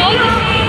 தந்தை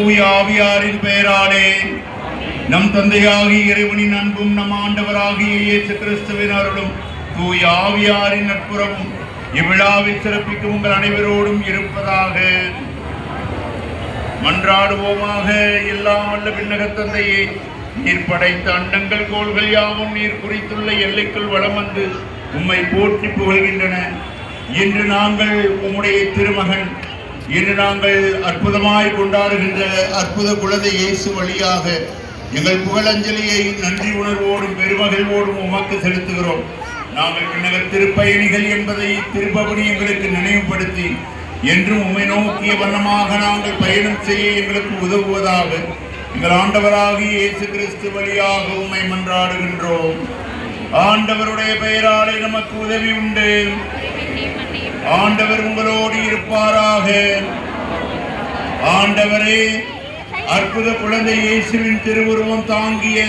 தூய ஆவியாரின் பெயராலே. நம் தந்தையாகி இறைவனின் அன்பும் நம் ஆண்டவராகிய இயேசு கிறிஸ்துவின் அருளும் தூய ஆவியாரின் நட்புறவும் இவ்விழாவை சிறப்பிக்கும் உங்கள் அனைவரோடும் இருப்பதாக. மன்றாடுவோமாக எல்லாம் வல்ல விண்ணக தந்தையே நீர் படைத்த அண்டங்கள் கோள்கள் யாவும் நீர் குறித்துள்ள எல்லைக்குள் வளம் வந்து உம்மை போற்றி புகழ்கின்றன. இன்று நாங்கள் உம்முடைய திருமகன் இன்று நாங்கள் அற்புதமாய் கொண்டாடுகின்ற அற்புத குழந்தை இயேசு வழியாக எங்கள் புகழஞ்சலியை நன்றி உணர்வோடும் பெருமகிழ்வோடும் உமக்கு செலுத்துகிறோம். நாங்கள் பின்னகர் திருப்பயணிகள் என்பதை திருப்பபடி எங்களுக்கு நினைவுபடுத்தி என்றும் உம்மை நோக்கிய வண்ணமாக நாங்கள் பயணம் செய்ய எங்களுக்கு உதவுவதாக எங்கள் ஆண்டவராகிய இயேசு கிறிஸ்து வழியாக உண்மை மன்றாடுகின்றோம். ஆண்டவருடைய பெயராலே நமக்கு உதவி உண்டு. ஆண்டவர் உங்களோடு இருப்பாராக. ஆண்டவரே அற்புத குழந்தை இயேசுவின் திருவுருவம் தாங்கிய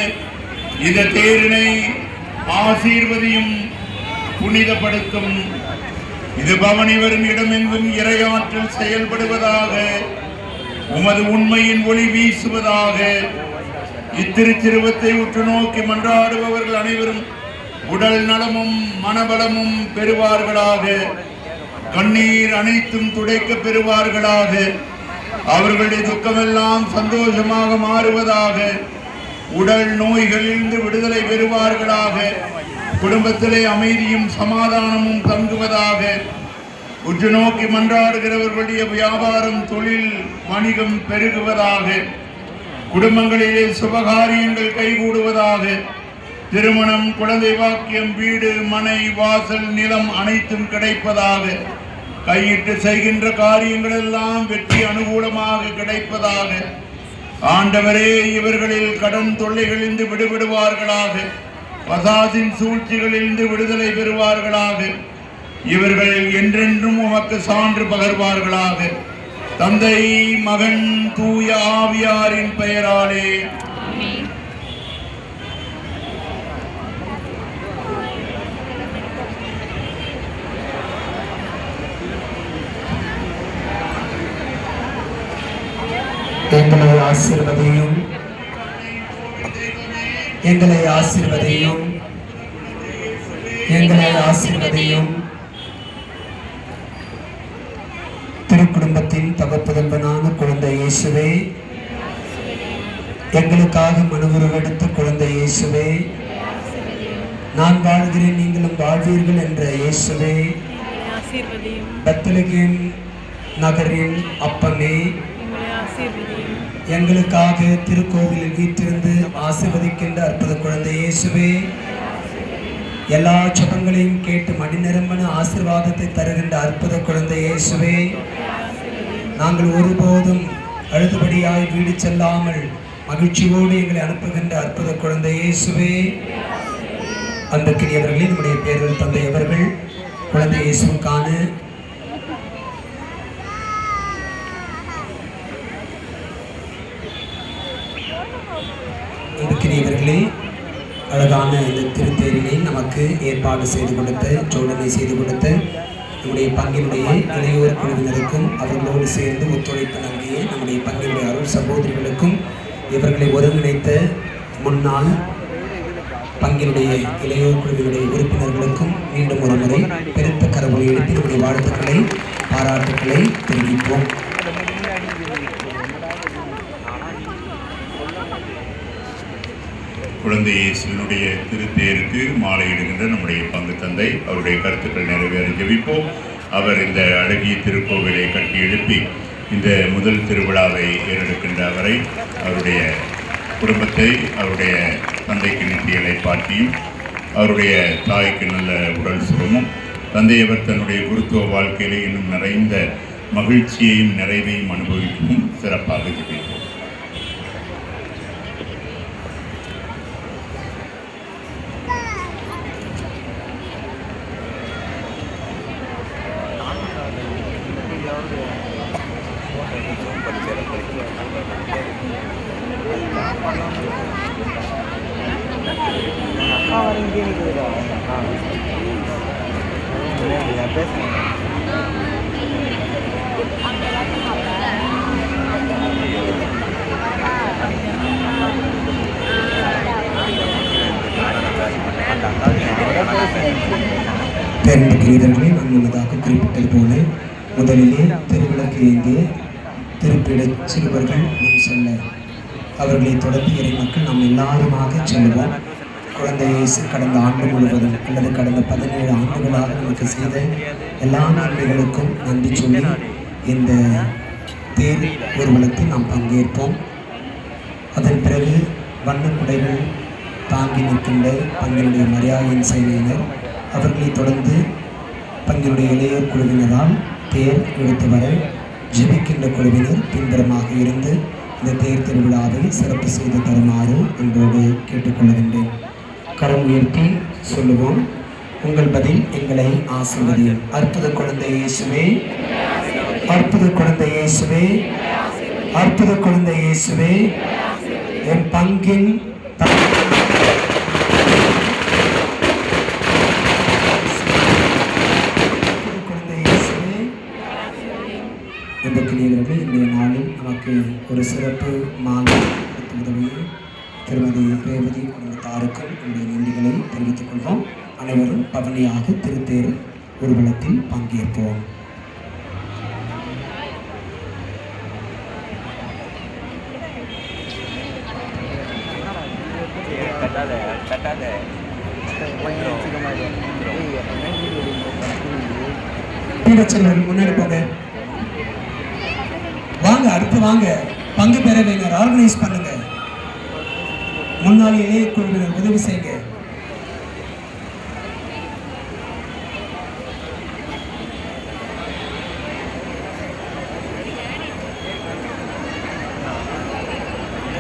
இந்த தேரினை ஆசீர்வதியும் புனிதப்படுத்தும். இது பவனி வரும் இடமெங்கும் இறையாற்றல் செயல்படுவதாக உமது உண்மையின் ஒளி வீசுவதாக. இத்திருச்சிருவத்தை உற்று நோக்கி மன்றாடுபவர்கள் அனைவரும் உடல் நலமும் மனபலமும் பெறுவார்களாக. கண்ணீர் அனைத்தும் துடைக்க பெறுவார்களாக. அவர்களுடைய துக்கமெல்லாம் சந்தோஷமாக மாறுவதாக. உடல் நோய்களிலிருந்து விடுதலை பெறுவார்களாக. குடும்பத்திலே அமைதியும் சமாதானமும் தங்குவதாக. உற்று நோக்கி மன்றாடுகிறவர்களுடைய வியாபாரம் தொழில் வணிகம் பெருகுவதாக. குடும்பங்களிலே சுபகாரியங்கள் கைகூடுவதாக. திருமணம் குழந்தை வாக்கியம் வீடு மனை வாசல் நிலம் அனைத்தும் கிடைப்பதாக. கையிட்டு செய்கின்ற காரியங்கள் எல்லாம் வெற்றி அனுகூலமாக கிடைப்பதாக. ஆண்டவரே இவர்களில் கடன் தொல்லைகளிலிருந்து விடுபடுவார்களாக. பசாசின் சூழ்ச்சிகளிலிருந்து விடுதலை பெறுவார்களாக. இவர்கள் என்றென்றும் உமக்கு சான்று பகர்வார்களாக. தந்தை மகன் தூய ஆவியாரின் பெயராலே. எங்களை ஆசீர்வதியும். எங்களை ஆசீர்வதியும். எங்களை ஆசீர்வதியும். திருக்குடும்பத்தின் தகப்புதல்வனான குழந்தை இயேசுவே. எங்களுக்காக மனுவுருவெடுத்த குழந்தை இயேசுவே. நான் வாழ்கிறேன் நீங்களும் வாழ்வீர்கள் என்ற இயேசுவே. பெத்தலகேம் நகரின் அப்பமே எங்களுக்காக திருக்கோவிலில் வீற்றிருந்து ஆசிர்வதிக்கின்ற அற்புத குழந்தை இயேசுவே எல்லா சுபங்களையும் கேட்டு மணிநிரம்பன ஆசீர்வாதத்தை தருகின்ற அற்புத குழந்தை இயேசுவே நாங்கள் ஒருபோதும் அழுதுபடியாய் வீடு செல்லாமல் மகிழ்ச்சியோடு எங்களை அனுப்புகின்ற அற்புத குழந்தை இயேசுவே. அன்புக்குரியவர்களே நம்முடைய பேரில் தந்தையவர்கள் குழந்தை இயேசுக்கான இருக்கிறீர்களே. அழகான இந்த திருத்தேரினை நமக்கு ஏற்பாடு செய்து கொடுத்த சோதனை செய்து கொடுத்த நம்முடைய பங்கினுடைய இளையோர் குழுவினருக்கும் அவர்களோடு சேர்ந்து ஒத்துழைப்பு நல்கிய நம்முடைய பங்கினுடைய அருள் சகோதரிகளுக்கும் இவர்களை ஒருங்கிணைத்த முன்னாள் பங்கினுடைய இளையோர் குழுவினுடைய உறுப்பினர்களுக்கும் மீண்டும் ஒரு முறை பெருத்த கரவொலி எழுப்பி நம்முடைய வாழ்த்துக்களை பாராட்டுக்களை தெரிவிப்போம். குழந்தை இயேசுவினுடைய திருத்தேருக்கு மாலையிடுகின்ற நம்முடைய பங்கு தந்தை அவருடைய கருத்துக்கள் நிறைவேற ஜெபிப்போம். அவர் இந்த அழகிய திருக்கோவிலை கட்டி எழுப்பி இந்த முதல் திருவிழாவை ஏறெடுக்கின்ற அவரை அவருடைய குடும்பத்தை அவருடைய தந்தைக்கு நித்தியலை பாட்டியும் அவருடைய தாய்க்கு நல்ல உடல் சுகமும் தந்தையவர் தன்னுடைய குருத்துவ வாழ்க்கையிலே இன்னும் நிறைந்த மகிழ்ச்சியையும் நிறைவையும் அனுபவிக்கவும் சிறப்பாக இருக்கிறது ஜெபிப்போம் அவர் இங்கே நிற்குதுடா ஆ பேசுகிறேன் பேரண்ட கிரீடர்களே நான் முன்னதாக குறிப்பிட்டது போல முதலிலே திருவிளக்கு ஏந்திய திருப்பிடச் சிறுவர்கள் முன் செல்ல அவர்களை தொடர்ந்து இறை மக்கள் நாம் எல்லாருமாக செல்வோம் குழந்தை இயேசு கடந்த ஆண்டு முழுவதும் அல்லது கடந்த பதினேழு ஆண்டுகளாக நமக்கு செய்த எல்லா நன்மைகளுக்கும் நன்றி சொல்லி இந்த தேர் ஊர்வலத்தில் நாம் பங்கேற்போம். அதன் பிறகு வண்ணக் குடைகள் தாங்கி நிற்கின்ற பங்களுடைய மரியாதையின் செயலினர் அவர்களை தொடர்ந்து பங்களுடைய இளையோர் குழுவினரால் தேர் எடுத்து வர ஜெபிக்கின்ற குழுவினர் பின்புறமாக இருந்து இந்த தேர் திருவிழாவை சிறப்பு செய்து தருமாறு அன்போடு கேட்டுக்கொள்கின்றேன் கரம் உயர்த்தி சொல்லுவோம். உங்கள் பதில் எங்களை ஆசிர்வதியும். அற்புத குழந்தை இயேசுவே. அற்புத குழந்தை இயேசுவே. அற்புத குழந்தை இயேசுவே. என் பங்கின் அற்புத குழந்தை இயேசுவே அன்புக்குரியவர்களே இன்றைய நாளில் நமக்கு ஒரு சிறப்பு மாலை உதவியை திருமதி ரேவதி குடும்பத்தாருக்கும் நம்முடைய நன்றிகளை தெரிவித்துக் கொள்வோம். அனைவரும் பவனியாக திருத்தேர் ஊர்வலத்தில் பங்கேற்போம். கட்டாத பீடச்செல்வர்கள் முன்னாடி போங்க வாங்க அடுத்து வாங்க. பங்கு பெறவினர் ஆர்கனைஸ் பண்ணுங்க. முன்னாள் இளைய குழுவினர் உதவி செய்யுங்க.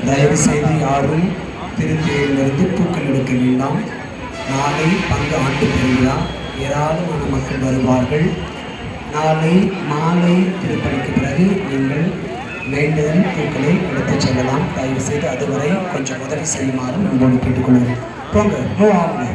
தயவு செய்து யாரும் திருத்தேரிலிருந்து பூக்கள் எடுக்க வேண்டாம். நாளை பங்கு ஆண்டு பெருவிழா. ஏராளமான மக்கள் வருவார்கள். நாளை மாலை திருப்பணிக்கு பிறகு நீங்கள் வேண்டுதல் பூக்களை எடுத்துச் செல்லலாம். தயவு செய்து அதுவரை கொஞ்சம் உதவி செய்யுமாறு அன்போடு கேட்டுக்கொள்கிறேன். போங்க மூவ் ஆகுங்க.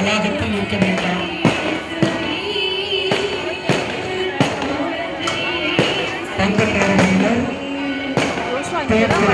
தடாகத்தில் இருக்க வேண்டாம். தங்க தேவையில் தேர்தல்